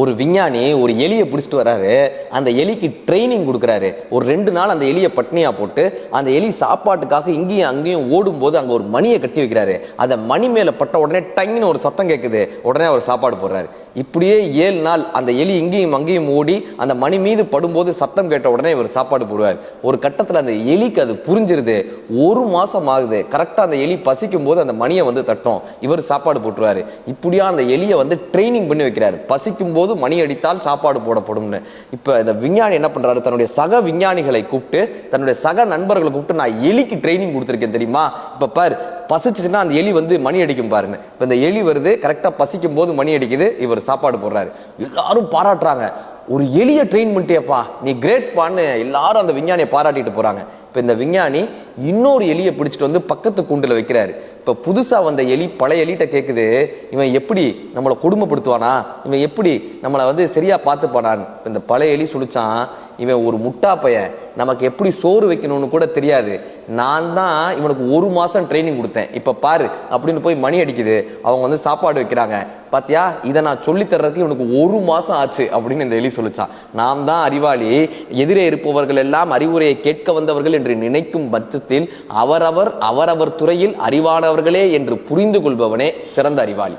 ஒரு விஞ்ஞானி ஒரு எலியை பிடிச்சிட்டு வராரு. அந்த எலிக்கு ட்ரைனிங் கொடுக்குறாரு. ஒரு ரெண்டு நாள் அந்த எலியை பட்னியாக போட்டு அந்த எலி சாப்பாட்டுக்காக இங்கேயும் அங்கேயும் ஓடும்போது அங்கே ஒரு மணியை கட்டி வைக்கிறாரு. அந்த மணி மேலே பட்ட உடனே டங்குன்னு ஒரு சத்தம் கேட்குது உடனே அவர் சாப்பாடு போடுறாரு. இப்படியே ஏழு நாள் அந்த எலி இங்கேயும் அங்கேயும் ஓடி அந்த மணி மீது படும்போது சத்தம் கேட்ட உடனே இவர் சாப்பாடு போடுவார். ஒரு கட்டத்தில் அந்த எலிக்கு அது புரிஞ்சிருது. ஒரு மாதம் ஆகுது. கரெக்டாக அந்த எலி பசிக்கும் போது அந்த மணியை வந்து தட்டும். இவர் சாப்பாடு போட்டுருவாரு. இப்படியா அந்த எலியை வந்து ட்ரைனிங் பண்ணி வைக்கிறார். பசிக்கும் போது மணி அடித்தால் சாப்பாடு போடப்படும்னு. இப்போ இந்த விஞ்ஞானி என்ன பண்ணுறாரு தன்னுடைய சக விஞ்ஞானிகளை கூப்பிட்டு தன்னுடைய சக நண்பர்களை கூப்பிட்டு நான் எலிக்கு ட்ரைனிங் கொடுத்துருக்கேன் தெரியுமா? இப்போ பார் பசிச்சுன்னா அந்த எலி வந்து மணி அடிக்கும் பாருங்க. இப்போ இந்த எலி வருது கரெக்டாக பசிக்கும் போது மணி அடிக்குது இவர் சாப்பாடு போடுறாரு. எல்லாரும் பாராட்டுறாங்க. ஒரு எளிய ட்ரெயின் பண்ணிட்டியப்பா நீ கிரேட் பான்னு எல்லாரும் அந்த விஞ்ஞானியை பாராட்டிட்டு போறாங்க. இப்போ இந்த விஞ்ஞானி இன்னொரு எலியை பிடிச்சிட்டு வந்து பக்கத்து கூண்டில் வைக்கிறாரு. இப்போ புதுசாக வந்த எலி பழைய எலிகிட்ட கேட்குது இவன் எப்படி நம்மளை கொடுமைப்படுத்துவானா? இவன் எப்படி நம்மளை வந்து சரியாக பார்த்துப்பானான்னு. இப்ப இந்த பழைய எலி சுழிச்சான் இவன் ஒரு முட்டா பையன். நமக்கு எப்படி சோறு வைக்கணும்னு கூட தெரியாது. நான் தான் இவனுக்கு ஒரு மாசம் ட்ரைனிங் கொடுத்தேன். இப்போ பாரு அப்படின்னு போய் மணி அடிக்குது. அவங்க வந்து சாப்பாடு வைக்கிறாங்க. பாத்தியா? இதை நான் சொல்லி தர்றதுக்கு இவனுக்கு ஒரு மாசம் ஆச்சு அப்படின்னு இந்த எலி சொல்லிச்சான். நாம் தான் அறிவாளி. எதிரே இருப்பவர்கள் எல்லாம் அறிவுரையை கேட்க வந்தவர்கள் என்று நினைக்கும் பட்சத்தில் அவரவர் அவரவர் துறையில் அறிவானவர்களே என்று புரிந்து கொள்பவனே சிறந்த அறிவாளி.